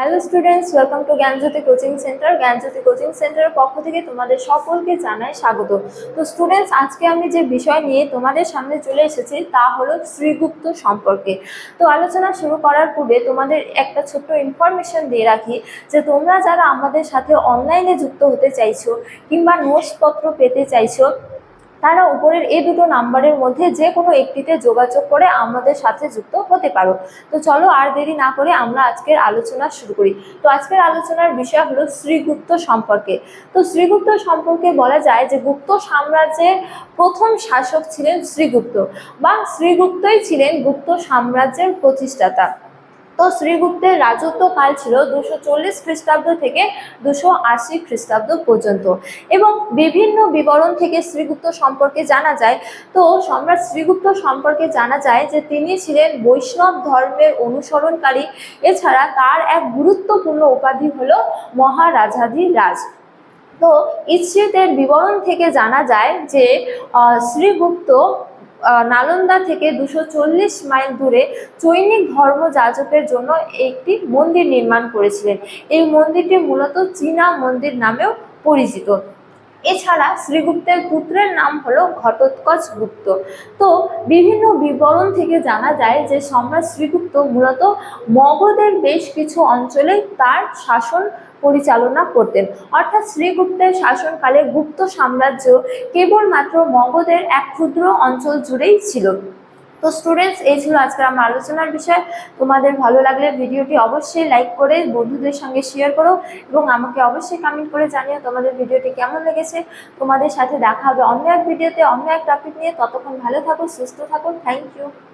Hello students welcome to Gyanjyoti coaching centre Gyanjyoti coaching সেন্টারের পক্ষ থেকে তোমাদের সকলকে জানাই স্বাগত। তো স্টুডেন্টস আজকে আমি যে বিষয় নিয়ে তোমাদের সামনে চলে এসেছি তা হলো শ্রীগুপ্ত সম্পর্কে। তো আলোচনা শুরু করার পূর্বে তোমাদের একটা ছোট্ট ইনফরমেশন দিয়ে রাখি যে তোমরা যারা আমাদের সাথে অনলাইনে যুক্ত হতে চাইছো কিংবা নোটসপত্র পেতে চাইছো তারা উপরের এই দুটো নাম্বারের মধ্যে যে কোনো একটিতে যোগাযোগ করে আমাদের সাথে যুক্ত হতে পারো। তো চলো আর দেরি না করে আমরা আজকের আলোচনা শুরু করি। তো আজকের আলোচনার বিষয় হলো শ্রীগুপ্ত সম্পর্কে। তো শ্রীগুপ্ত সম্পর্কে বলা যায় যে গুপ্ত সাম্রাজ্যের প্রথম শাসক ছিলেন শ্রীগুপ্ত বা শ্রীগুপ্তই ছিলেন গুপ্ত সাম্রাজ্যের প্রতিষ্ঠাতা। তো শ্রীগুপ্তের রাজত্বকাল ছিল দুশো চল্লিশ খ্রিস্টাব্দ থেকে দুশো আশি খ্রিস্টাব্দ পর্যন্ত। এবং বিভিন্ন বিবরণ থেকে শ্রীগুপ্ত সম্পর্কে জানা যায়, তো সম্রাট শ্রীগুপ্ত সম্পর্কে জানা যায় যে তিনি ছিলেন বৈষ্ণব ধর্মের অনুসরণকারী। এছাড়া তার এক গুরুত্বপূর্ণ উপাধি হলো মহারাজাধিরাজ। তো ইচ্ছিতের বিবরণ থেকে জানা যায় যে শ্রীগুপ্ত নালন্দা থেকে দুশো মাইল দূরে চৈনিক ধর্ম যাজকের জন্য একটি মন্দির নির্মাণ করেছিলেন। এই মন্দিরটি মূলত চীনা মন্দির নামেও পরিচিত। এছাড়া শ্রীগুপ্তের পুত্রের নাম হলো ঘটোৎকচ গুপ্ত। তো বিভিন্ন বিবরণ থেকে জানা যায় যে সম্রাট শ্রীগুপ্ত মূলত মগধের বেশ কিছু অঞ্চলে তার শাসন পরিচালনা করতেন। অর্থাৎ শ্রীগুপ্তের শাসনকালে গুপ্ত সাম্রাজ্য কেবলমাত্র মগধের এক ক্ষুদ্র অঞ্চল জুড়েই ছিল। তো স্টুডেন্টস এই ছিল আজকের আমার আলোচনার বিষয়। তোমাদের ভালো লাগলে ভিডিওটি অবশ্যই লাইক করে বন্ধুদের সঙ্গে শেয়ার করো এবং আমাকে অবশ্যই কমেন্ট করে জানিও তোমাদের ভিডিওটি কেমন লেগেছে। তোমাদের সাথে দেখা হবে অন্য এক ভিডিওতে অন্য এক টপিক নিয়ে। ততক্ষণ ভালো থাকো, সুস্থ থাকো। Thank you